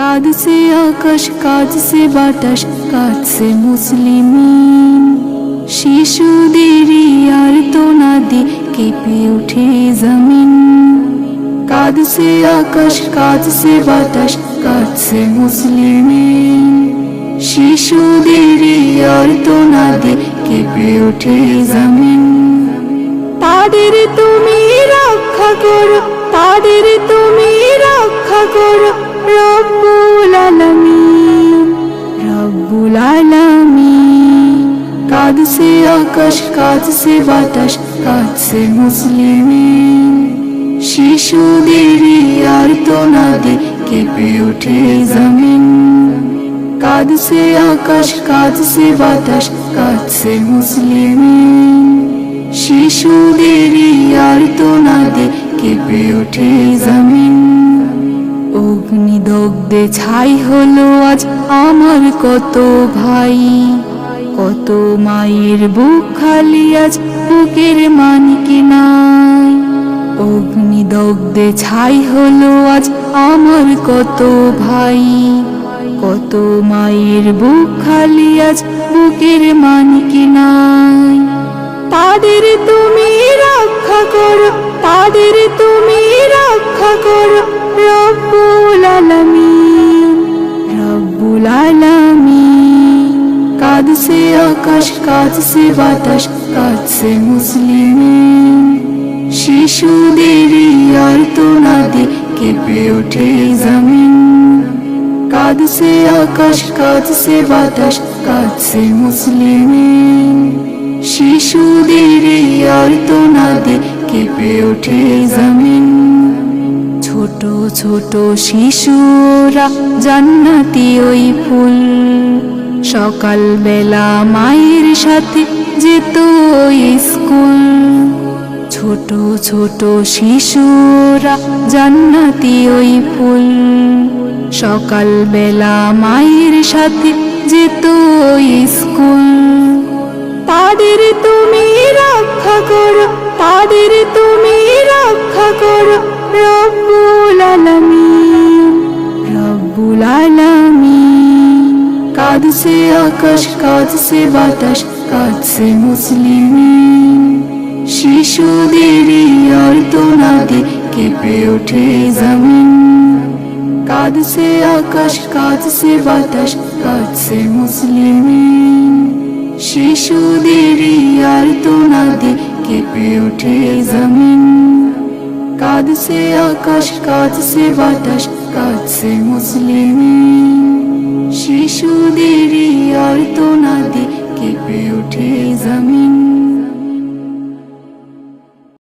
কাঁদছে আকাশ কাঁদছে বাতাস কাঁদছে মুসলিম। শিশুদেরই আর তো নাদি কেঁপে উঠে জমিন। কাঁদছে আকাশ কাঁদছে বাতাস কাঁদছে মুসলিম। শিশুদেরই আর তো নাদি কেঁপে উঠে জমিন। তাদের তুমি রক্ষা করো, তাদের তুমি রক্ষা করো। কাঁদছে আকাশ, কাঁদছে বাতাস, কাঁদছে মুসলিম। শিশুদেরই আর তো নাদে কেঁপে ওঠে জমিন। কাঁদছে আকাশ, কাঁদছে বাতাস, কাঁদছে মুসলিম। শিশুদেরই আর তো নাদে কেঁপে ওঠে জমিন। অগ্নিদগ্ধে ছাই হলো আজ আমার কত ভাই। কত মায়ের বুক খালি আজ বুকের মানিকে নাই অগ্নিদগ্ধে ছাই হলো আজ আমার কত ভাই। কত মায়ের বুক খালি আজ বুকের মানিকে নাই তাদের তুমি রক্ষা করো, তাদের তুমি রক্ষা করো রব্বুল কাঁদছে আকাশ কাঁদছে বাতাস কাঁদছে মুসলিম। শিশুদেরই আর তো নাদে কেঁপে ওঠে জমিন। কাঁদছে আকাশ কাঁদছে বাতাস কাঁদছে মুসলিম। শিশুদেরই আর তো নাদে কেঁপে ওঠে জমিন। ছোট ছোট শিশুরা জান্নাতি ওই ফুল। সকাল বেলা মায়ের সাথে যেত স্কুল। ছোট ছোট শিশুরা জান্নাতি ওই ফুল। সকাল বেলা মায়ের সাথে যেত স্কুল। তাদের তুমি রক্ষা করো, তাদের তুমি রক্ষা করো রব্বুল কাঁদছে আকাশ কাঁদছে বাতাস কাঁদছে মুসলিম। শিশুদেরই আর তো নাদে কেঁপে ওঠে জমিন। কাঁদছে আকাশ কাঁদছে বাতাস কাঁদছে মুসলিম। শিশুদেরই আর তো নাদে কেঁপে ওঠে জমিন। কাঁদছে আকাশ কাঁদছে বাতাস কাঁদছে মুসলিম শিশুদেরই আর তো জমিন